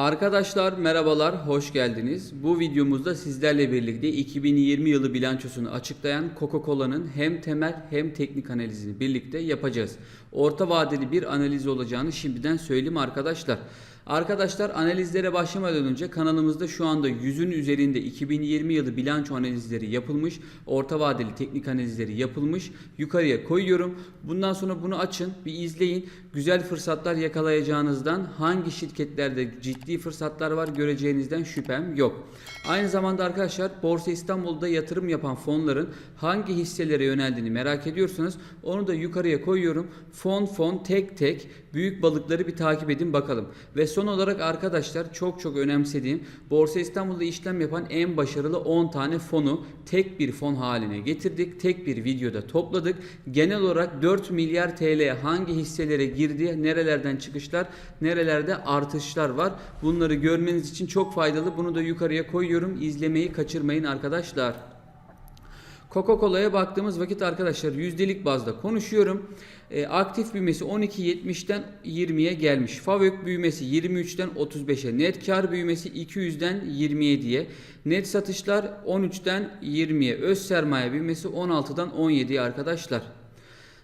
Arkadaşlar merhabalar, hoş geldiniz. Bu videomuzda sizlerle birlikte 2020 yılı bilançosunu açıklayan Coca-Cola'nın hem temel hem teknik analizini birlikte yapacağız. Orta vadeli bir analiz olacağını şimdiden söyleyeyim arkadaşlar. Arkadaşlar analizlere başlamadan önce kanalımızda şu anda 100'ün üzerinde 2020 yılı bilanço analizleri yapılmış. Orta vadeli teknik analizleri yapılmış. Yukarıya koyuyorum. Bundan sonra bunu açın, bir izleyin. Güzel fırsatlar yakalayacağınızdan hangi şirketlerde ciddi fırsatlar var göreceğinizden şüphem yok. Aynı zamanda arkadaşlar Borsa İstanbul'da yatırım yapan fonların hangi hisselere yöneldiğini merak ediyorsanız onu da yukarıya koyuyorum. Fon fon tek tek büyük balıkları bir takip edin bakalım. Ve son olarak arkadaşlar çok çok önemsediğim Borsa İstanbul'da işlem yapan en başarılı 10 tane fonu tek bir fon haline getirdik. Tek bir videoda topladık. Genel olarak 4 milyar TL hangi hisselere girdi, nerelerden çıkışlar, nerelerde artışlar var. Bunları görmeniz için çok faydalı. Bunu da yukarıya koyuyorum. İzlemeyi kaçırmayın arkadaşlar. Coca-Cola'ya baktığımız vakit arkadaşlar yüzdelik bazda konuşuyorum. E, aktif büyümesi 12.70'ten 20'ye gelmiş. Favök büyümesi 23'ten 35'e. Net kar büyümesi 200'den 27'ye. Net satışlar 13'ten 20'ye. Öz sermaye büyümesi 16'dan 17'ye arkadaşlar.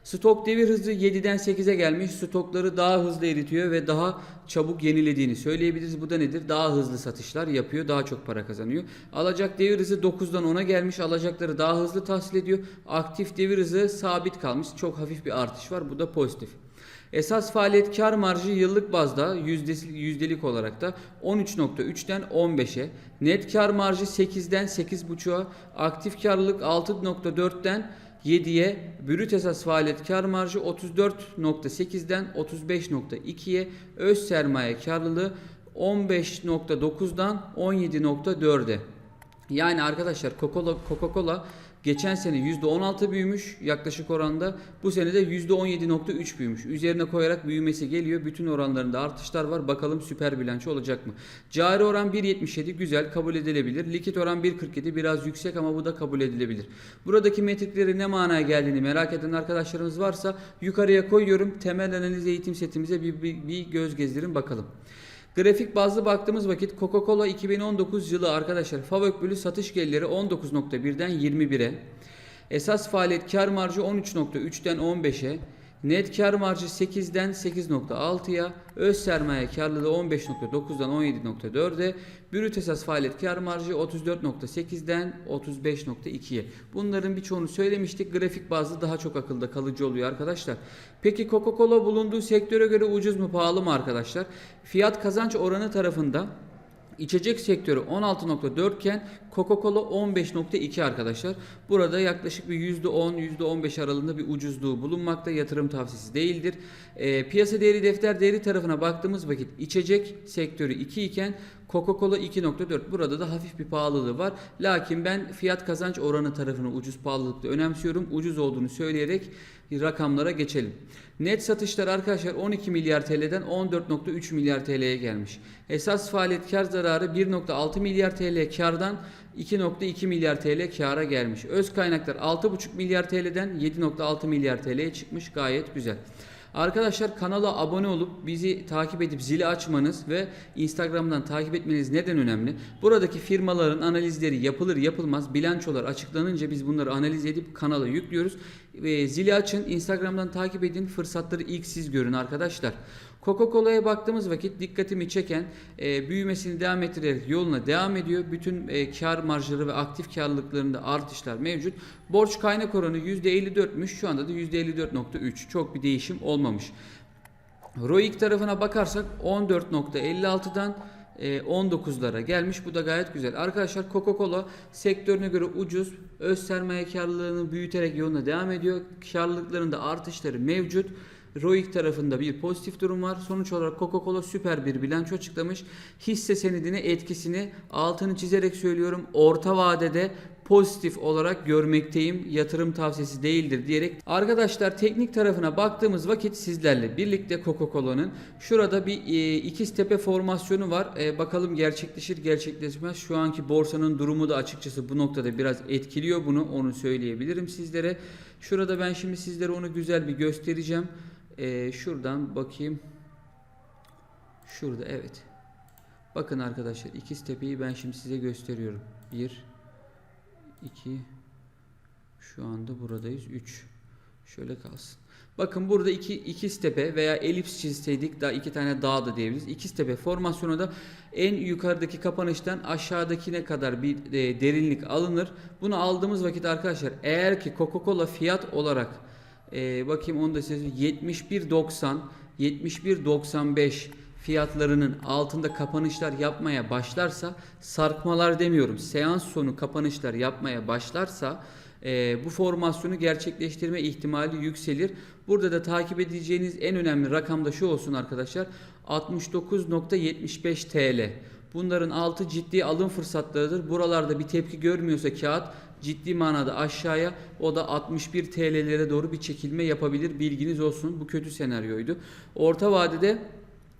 Stok devir hızı 7'den 8'e gelmiş. Stokları daha hızlı eritiyor ve daha çabuk yenilediğini söyleyebiliriz. Bu da nedir? Daha hızlı satışlar yapıyor. Daha çok para kazanıyor. Alacak devir hızı 9'dan 10'a gelmiş. Alacakları daha hızlı tahsil ediyor. Aktif devir hızı sabit kalmış. Çok hafif bir artış var. Bu da pozitif. Esas faaliyet kar marjı yıllık bazda yüzdesi, yüzdelik olarak da 13.3'ten 15'e, net kar marjı 8'den 8.5'a, aktif karlılık 6.4'ten 7'ye, brüt esas faaliyet kar marjı 34.8'den 35.2'ye, öz sermaye karlılığı 15.9'dan 17.4'e. Yani arkadaşlar Coca-Cola, Coca-Cola geçen sene %16 büyümüş yaklaşık oranda. Bu sene de %17.3 büyümüş. Üzerine koyarak büyümesi geliyor. Bütün oranlarında artışlar var. Bakalım süper bilanço olacak mı? Cari oran 1.77 güzel kabul edilebilir. Likit oran 1.47 biraz yüksek ama bu da kabul edilebilir. Buradaki metrikleri ne manaya geldiğini merak eden arkadaşlarımız varsa yukarıya koyuyorum. Temel analiz eğitim setimize bir, bir, bir göz gezdirin bakalım. Grafik bazlı baktığımız vakit Coca-Cola 2019 yılı arkadaşlar Favök bölü satış gelirleri 19.1'den 21'e. Esas faaliyet kar marjı 13.3'ten 15'e. Net kar marjı 8'den 8.6'ya, öz sermaye karlılığı 15.9'dan 17.4'e, brüt esas faaliyet kar marjı 34.8'den 35.2'ye. Bunların birçoğunu söylemiştik. Grafik bazlı daha çok akılda kalıcı oluyor arkadaşlar. Peki Coca-Cola bulunduğu sektöre göre ucuz mu pahalı mı arkadaşlar? Fiyat kazanç oranı tarafında İçecek sektörü 16.4 iken Coca-Cola 15.2 arkadaşlar. Burada yaklaşık bir %10 %15 aralığında bir ucuzluğu bulunmakta. Yatırım tavsiyesi değildir. E, piyasa değeri defter değeri tarafına baktığımız vakit içecek sektörü 2 iken Coca-Cola 2.4. Burada da hafif bir pahalılığı var. Lakin ben fiyat kazanç oranı tarafını ucuz pahalılıkta önemsiyorum. Ucuz olduğunu söyleyerek rakamlara geçelim. Net satışlar arkadaşlar 12 milyar TL'den 14.3 milyar TL'ye gelmiş. Esas faaliyet kar zararı 1.6 milyar TL kardan 2.2 milyar TL kara gelmiş. Öz kaynaklar 6.5 milyar TL'den 7.6 milyar TL'ye çıkmış. Gayet güzel. Arkadaşlar kanala abone olup bizi takip edip zili açmanız ve Instagram'dan takip etmeniz neden önemli? Buradaki firmaların analizleri yapılır yapılmaz bilançolar açıklanınca biz bunları analiz edip kanala yüklüyoruz. Ve zili açın Instagram'dan takip edin fırsatları ilk siz görün arkadaşlar. Coca-Cola'ya baktığımız vakit dikkatimi çeken e, büyümesini devam ettirerek yoluna devam ediyor. Bütün e, kar marjları ve aktif karlılıklarında artışlar mevcut. Borç kaynak oranı %54'müş. Şu anda da %54.3. Çok bir değişim olmamış. ROIC tarafına bakarsak 14.56'dan 19'lara gelmiş. Bu da gayet güzel. Arkadaşlar Coca-Cola sektörüne göre ucuz. Öz sermaye karlılığını büyüterek yoluna devam ediyor. Karlılıklarında artışları mevcut. ROIC tarafında bir pozitif durum var. Sonuç olarak Coca-Cola süper bir bilanço açıklamış. Hisse senedine etkisini altını çizerek söylüyorum. Orta vadede pozitif olarak görmekteyim. Yatırım tavsiyesi değildir diyerek. Arkadaşlar teknik tarafına baktığımız vakit sizlerle birlikte Coca-Cola'nın şurada bir e, ikiz tepe formasyonu var. E, bakalım gerçekleşir gerçekleşmez. Şu anki borsanın durumu da açıkçası bu noktada biraz etkiliyor bunu. Onu söyleyebilirim sizlere. Şurada ben şimdi sizlere onu güzel bir göstereceğim. E, şuradan bakayım. Şurada evet. Bakın arkadaşlar ikiz tepeyi ben şimdi size gösteriyorum. 1 2 şu anda buradayız. 3 şöyle kalsın. Bakın burada iki ikiz tepe veya elips çizseydik daha iki tane dağ da diyebiliriz. İkiz tepe formasyonu da en yukarıdaki kapanıştan aşağıdakine kadar bir e, derinlik alınır. Bunu aldığımız vakit arkadaşlar eğer ki Coca-Cola fiyat olarak e, bakayım onu da size 71.90 71.95 fiyatlarının altında kapanışlar yapmaya başlarsa sarkmalar demiyorum seans sonu kapanışlar yapmaya başlarsa e, bu formasyonu gerçekleştirme ihtimali yükselir. Burada da takip edeceğiniz en önemli rakam da şu olsun arkadaşlar 69.75 TL. Bunların altı ciddi alım fırsatlarıdır. Buralarda bir tepki görmüyorsa kağıt ciddi manada aşağıya o da 61 TL'lere doğru bir çekilme yapabilir. Bilginiz olsun. Bu kötü senaryoydu. Orta vadede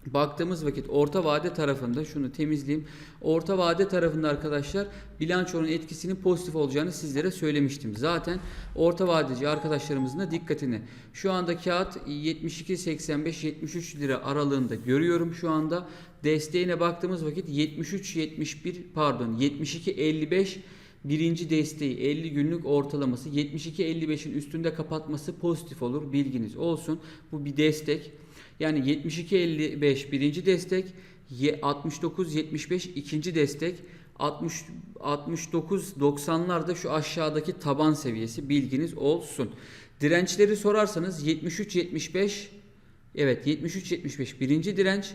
Baktığımız vakit orta vade tarafında şunu temizleyeyim. Orta vade tarafında arkadaşlar bilançonun etkisinin pozitif olacağını sizlere söylemiştim. Zaten orta vadeci arkadaşlarımızın da dikkatini. Şu anda kağıt 72.85-73 lira aralığında görüyorum şu anda. Desteğine baktığımız vakit 73-71 pardon 72-55 birinci desteği 50 günlük ortalaması 72-55'in üstünde kapatması pozitif olur bilginiz olsun. Bu bir destek. Yani 72-55 birinci destek, 69-75 ikinci destek, 60 69-90'larda şu aşağıdaki taban seviyesi bilginiz olsun. Dirençleri sorarsanız 73-75 evet 73-75 birinci direnç.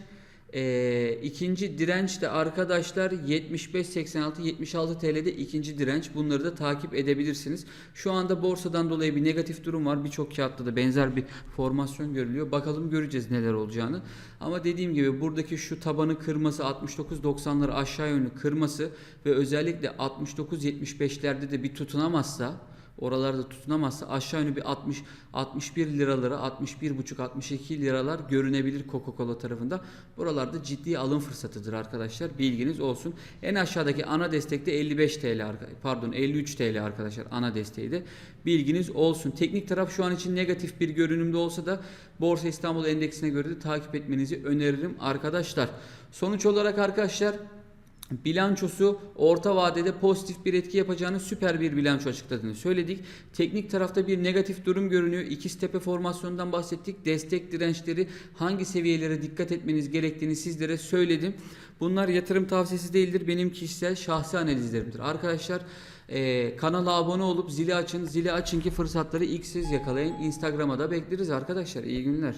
Ee, ikinci direnç de arkadaşlar 75-86-76 TL'de ikinci direnç. Bunları da takip edebilirsiniz. Şu anda borsadan dolayı bir negatif durum var. Birçok kağıtta da benzer bir formasyon görülüyor. Bakalım göreceğiz neler olacağını. Ama dediğim gibi buradaki şu tabanı kırması 69-90'ları aşağı yönlü kırması ve özellikle 69-75'lerde de bir tutunamazsa oralarda tutunamazsa aşağı yönlü bir 60 61 liralara 61,5 62 liralar görünebilir Coca-Cola tarafında. Buralarda ciddi alım fırsatıdır arkadaşlar. Bilginiz olsun. En aşağıdaki ana destekte 55 TL pardon 53 TL arkadaşlar ana desteği de. Bilginiz olsun. Teknik taraf şu an için negatif bir görünümde olsa da Borsa İstanbul Endeksine göre de takip etmenizi öneririm arkadaşlar. Sonuç olarak arkadaşlar bilançosu orta vadede pozitif bir etki yapacağını süper bir bilanço açıkladığını söyledik. Teknik tarafta bir negatif durum görünüyor. İkiz tepe formasyonundan bahsettik. Destek dirençleri hangi seviyelere dikkat etmeniz gerektiğini sizlere söyledim. Bunlar yatırım tavsiyesi değildir. Benim kişisel şahsi analizlerimdir. Arkadaşlar e, kanala abone olup zili açın. Zili açın ki fırsatları ilk siz yakalayın. Instagram'a da bekleriz arkadaşlar. İyi günler.